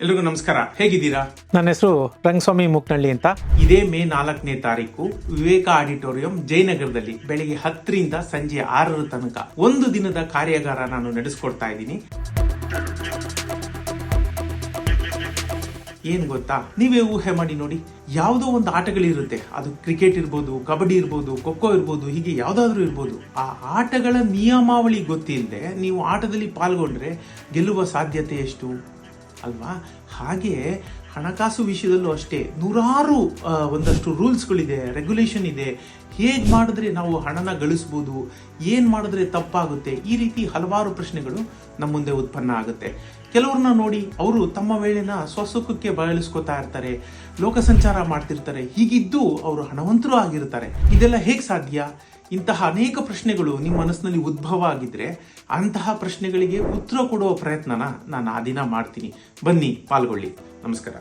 ಎಲ್ರಿಗೂ ನಮಸ್ಕಾರ. ಹೇಗಿದ್ದೀರಾ? ನನ್ನ ಹೆಸರು ರಂಗಸ್ವಾಮಿ ಮುಕ್ನಳ್ಳಿ ಅಂತ. ಇದೇ ಮೇ ನಾಲ್ಕನೇ ತಾರೀಕು ವಿವೇಕ ಆಡಿಟೋರಿಯಂ ಜಯನಗರದಲ್ಲಿ ಬೆಳಿಗ್ಗೆ ಹತ್ತರಿಂದ ಸಂಜೆ ಆರರ ತನಕ ಒಂದು ದಿನದ ಕಾರ್ಯಾಗಾರ ನಾನು ನಡೆಸ್ಕೊಡ್ತಾ ಇದ್ದೀನಿ. ಏನ್ ಗೊತ್ತಾ? ನೀವೇ ಊಹೆ ಮಾಡಿ ನೋಡಿ. ಯಾವುದೋ ಒಂದು ಆಟಗಳಿರುತ್ತೆ. ಅದು ಕ್ರಿಕೆಟ್ ಇರ್ಬೋದು ಕಬಡ್ಡಿ ಇರ್ಬೋದು ಖೋಖೋ ಇರ್ಬೋದು ಹೀಗೆ ಯಾವ್ದಾದ್ರು ಇರ್ಬೋದು. ಆ ಆಟಗಳ ನಿಯಮಾವಳಿ ಗೊತ್ತಿಲ್ಲದೆ ನೀವು ಆಟದಲ್ಲಿ ಪಾಲ್ಗೊಂಡ್ರೆ ಗೆಲ್ಲುವ ಸಾಧ್ಯತೆ ಎಷ್ಟು? ಅಲ್ವಾ? ಹಾಗೆ ಹಣಕಾಸು ವಿಷಯದಲ್ಲೂ ಅಷ್ಟೇ ನೂರಾರು ಒಂದಷ್ಟು ರೂಲ್ಸ್ಗಳಿದೆ ರೆಗ್ಯುಲೇಷನ್ ಇದೆ. ಹೇಗೆ ಮಾಡಿದ್ರೆ ನಾವು ಹಣನ ಗಳಿಸ್ಬೋದು, ಏನು ಮಾಡಿದ್ರೆ ತಪ್ಪಾಗುತ್ತೆ, ಈ ರೀತಿ ಹಲವಾರು ಪ್ರಶ್ನೆಗಳು ನಮ್ಮ ಮುಂದೆ ಉತ್ಪನ್ನ ಆಗುತ್ತೆ. ಕೆಲವ್ರನ್ನ ನೋಡಿ ಅವರು ತಮ್ಮ ವೇಳೆನ ಸ್ವಸುಖಕ್ಕೆ ಬಯಲಿಸ್ಕೋತಾ ಇರ್ತಾರೆ, ಲೋಕಸಂಚಾರ ಮಾಡ್ತಿರ್ತಾರೆ, ಹೀಗಿದ್ದು ಅವರು ಹಣವಂತರು ಆಗಿರ್ತಾರೆ. ಇದೆಲ್ಲ ಹೇಗೆ ಸಾಧ್ಯ? ಇಂತಹ ಅನೇಕ ಪ್ರಶ್ನೆಗಳು ನಿಮ್ಮ ಮನಸ್ಸಿನಲ್ಲಿ ಉದ್ಭವ ಆಗಿದ್ರೆ ಅಂತಹ ಪ್ರಶ್ನೆಗಳಿಗೆ ಉತ್ತರ ಕೊಡುವ ಪ್ರಯತ್ನನ ನಾನು ಆ ದಿನ ಮಾಡ್ತೀನಿ. ಬನ್ನಿ, ಪಾಲ್ಗೊಳ್ಳಿ. ನಮಸ್ಕಾರ.